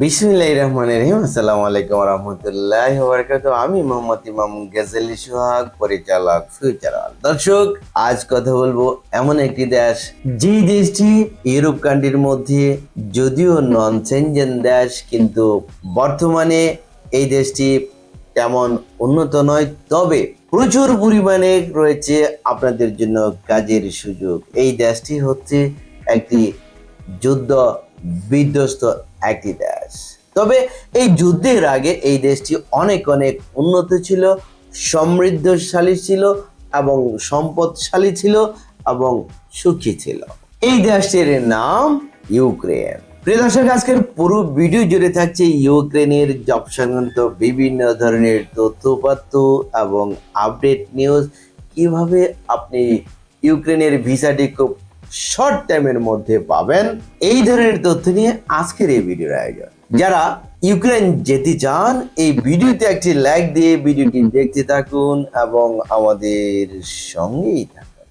বিসমিল্লাহ রহমান রহিম। আসসালামু আলাইকুম রহমতুল্লাহ বরকাত আমি মোহাম্মদ ইমাম গেজালি সোহাগ, পরিচালক ফিউচার দর্শক, আজ কথা বলব এমন একটি দেশ, যে দেশটি ইউরোপ কান্ট্রির মধ্যে যদিও নন সেনজেন দেশ, কিন্তু বর্তমানে এই দেশটি তেমন উন্নত নয়। তবে প্রচুর পরিমাণে রয়েছে আপনাদের জন্য কাজের সুযোগ। এই দেশটি হচ্ছে একটি যুদ্ধ বিধ্বস্ত একটি দেশ। তবে এই যুদ্ধের আগে এই দেশটি অনেক অনেক উন্নত ছিল, সমৃদ্ধশালী ছিল এবং সম্পদশালী ছিল এবং সুখী ছিল। এই দেশটির নাম ইউক্রেন। প্রিয় দর্শক, আজকের পুরো ভিডিও জুড়ে থাকছে ইউক্রেনের জব সংক্রান্ত বিভিন্ন ধরনের তথ্যপাত্য এবং আপডেট নিউজ। কীভাবে আপনি ইউক্রেনের ভিসাটি খুব শর্ট টাইমের মধ্যে পাবেন। এই ধরনের তথ্য নিয়ে আজকের এই ভিডিওর আয়োজন। যারা ইউক্রেন যেতে চান, এই ভিডিওতে একটি লাইক দিয়ে ভিডিওটি দেখতে থাকুন এবং আমাদের সঙ্গেই থাকুন।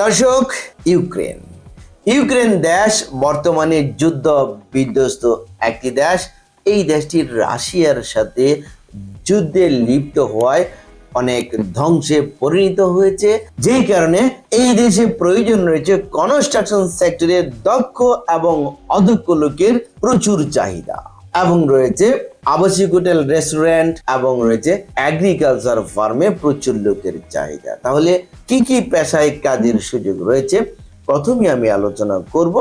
দর্শক, ইউক্রেন। ইউক্রেন দেশ বর্তমানে যুদ্ধ বিধ্বস্ত একটি দেশ। এই দেশটি রাশিয়ার সাথে যুদ্ধে লিপ্ত হওয়ায় অনেক ধ্বংসে পরিণত হয়েছে। যেই কারণে এই দেশে প্রয়োজন রয়েছে কনস্ট্রাকশন সেক্টরে দক্ষ এবং অদক্ষ লোকের প্রচুর চাহিদা। এবং রয়েছে আবাসিক হোটেল রেস্টুরেন্ট এবং রয়েছে অ্যাগ্রিকালচার ফার্মে প্রচুর লোকের চাহিদা। তাহলে কি কি পেশায় কাজের সুযোগ রয়েছে? প্রথমে আমি আলোচনা করব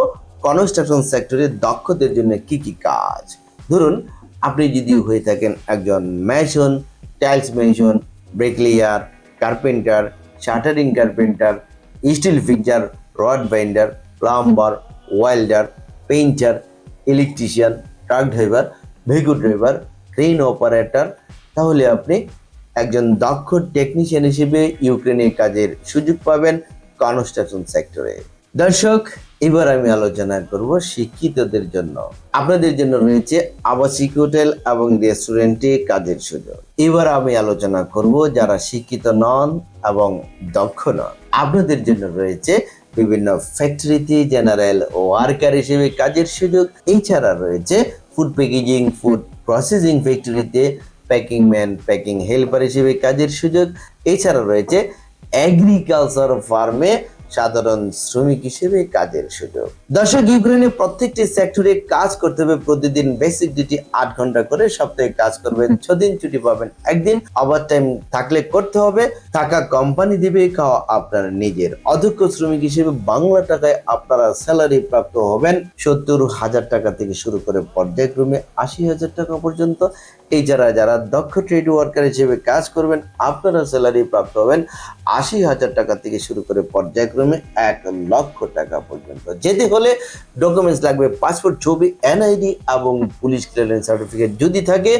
কনস্ট্রাকশন সেক্টরে দক্ষদের জন্য কি কি কাজ। ধরুন আপনি যদি হয়ে থাকেন একজন mason tiles mason bricklayer carpenter shuttering carpenter steel fixer rod binder plumber welder painter electrician truck driver vehicle driver crane operator তাহলে আপনি একজন দক্ষ টেকনিশিয়ান হিসেবে ইউক্রেনের কাজের সুযোগ পাবেন কনস্ট্রাকশন সেক্টরে। দর্শক এবার আমি আলোচনা করব শিক্ষিতদের জন্য। আপনাদের জন্য রয়েছে আবাসিক হোটেল এবং রেস্টুরেন্টে কাজের সুযোগ। এবার আমি আলোচনা করব যারা শিক্ষিত নন এবং দক্ষ নন। আপনাদের জন্য রয়েছে বিভিন্ন ফ্যাক্টরিতে জেনারেল ওয়ার্কার হিসেবে কাজের সুযোগ। এছাড়া রয়েছে ফুড প্যাকেজিং ফুড প্রসেসিং ফ্যাক্টরিতে প্যাকিং ম্যান প্যাকিং হেল্পার হিসেবে কাজের সুযোগ। এছাড়া রয়েছে এগ্রিকালচার ফার্মে সাধারণ শ্রমিক হিসেবে কাজের সুযোগ। দর্শক ইউক্রেনে প্রত্যেকটি সেক্টরে কাজ করতে হবে। প্রতিদিন বেসিক ডিউটি আট ঘণ্টা করে সপ্তাহে কাজ করবেন। ছদিন ছুটি পাবেন একদিন। ওভার টাইম থাকলে করতে হবে। টাকা কোম্পানি দিবে খাওয়া আপনার নিজের। অধ্যক্ষ শ্রমিক হিসেবে বাংলা টাকায় আপনারা স্যালারি প্রাপ্ত হবেন। সত্তর হাজার টাকা থেকে শুরু করে পর্যায়ক্রমে আশি হাজার টাকা পর্যন্ত। এই যারা যারা দক্ষ ট্রেড ওয়ার্কার হিসেবে কাজ করবেন আপনারা স্যালারি প্রাপ্ত হবেন। আশি হাজার টাকা থেকে শুরু করে পর্যায়ক্রমে এক লক্ষ টাকা পর্যন্ত। যেতে হলে ডকুমেন্টস লাগবে পাসপোর্ট ছবি এনআইডি এবং পুলিশ ক্লিয়ারেন্স সার্টিফিকেট যদি থাকে,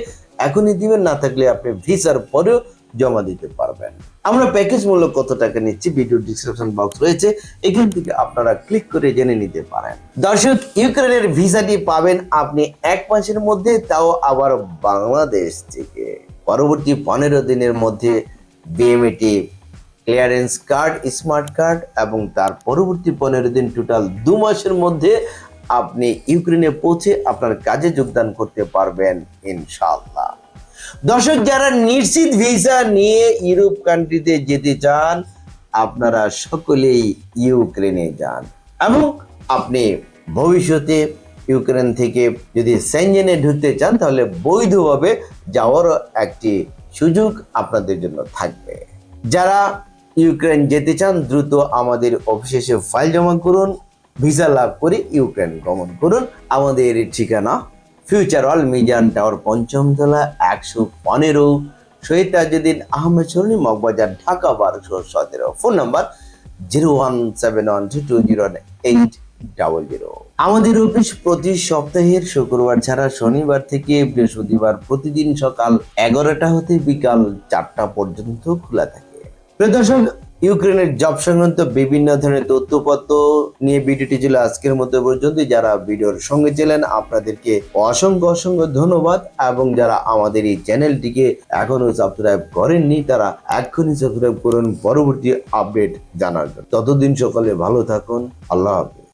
এখনই দিবেন, না থাকলে আপনি ভিসার পরেও জমা দিতে পারবেন। আমরা প্যাকেজ মূল্য কত টাকা নিচ্ছি ভিডিও ডিসক্রিপশন বক্স রয়েছে, এখান থেকে আপনারা ক্লিক করে জেনে নিতে পারেন। দর্শক, ইউক্রেনের ভিসাটি পাবেন আপনি এক মাসের মধ্যে, তাও আবার বাংলাদেশ থেকে। পরবর্তী পনেরো দিনের মধ্যে BMET clearance card smart card এবং তার পরবর্তী পনেরো দিন টোটাল দু মাসের মধ্যে আপনি ইউক্রেনে পৌঁছে আপনার কাজে যোগদান করতে পারবেন ইনশাল্লাহ দর্শক, যারা নিশ্চিত ভিসা নিয়ে ইউরোপ কান্ট্রিতে যেতে চান, আপনারা সকলেই ইউক্রেনে যান। এবং আপনি ভবিষ্যতে ইউক্রেন থেকে যদি সেঞ্জেনে ঢুকতে চান, তাহলে বৈধভাবে যাওয়ারও একটি সুযোগ আপনাদের জন্য থাকবে। যারা ইউক্রেন যেতে চান, দ্রুত আমাদের অফিসে ফাইল জমা করুন, ভিসা লাভ করে ইউক্রেন গমন করুন। আমাদের ঠিকানা ফিউচার অল মিজান টাওয়ার পঞ্চমতলা একশো পনেরো। শহীদ তাজুদ্দিন আহমেদ সরণি, মগবাজার, ঢাকা বারোশো সতেরো। Phone number zero one seven one two two zero eight double zero. আমাদের অফিস প্রতি সপ্তাহের শুক্রবার ছাড়া শনিবার থেকে বৃহস্পতিবার প্রতিদিন সকাল এগারোটা হতে বিকাল চারটা পর্যন্ত খোলা থাকে। প্রিয় দর্শক, ইউক্রেনের জব সংক্রান্ত বিভিন্ন ধরনের তথ্যপত্র নিয়ে ভিডিওটি ছিল আজকের মধ্যে পর্যন্ত যারা ভিডিওর সঙ্গে ছিলেন, আপনাদেরকে অসংখ্য অসংখ্য ধন্যবাদ। এবং যারা আমাদের এই চ্যানেলটিকে এখনও সাবস্ক্রাইব করেননি, তারা এখনই সাবস্ক্রাইব করুন। পরবর্তী আপডেট জানার জন্য। ততদিন সকালে ভালো থাকুন। আল্লাহ হাফিজ।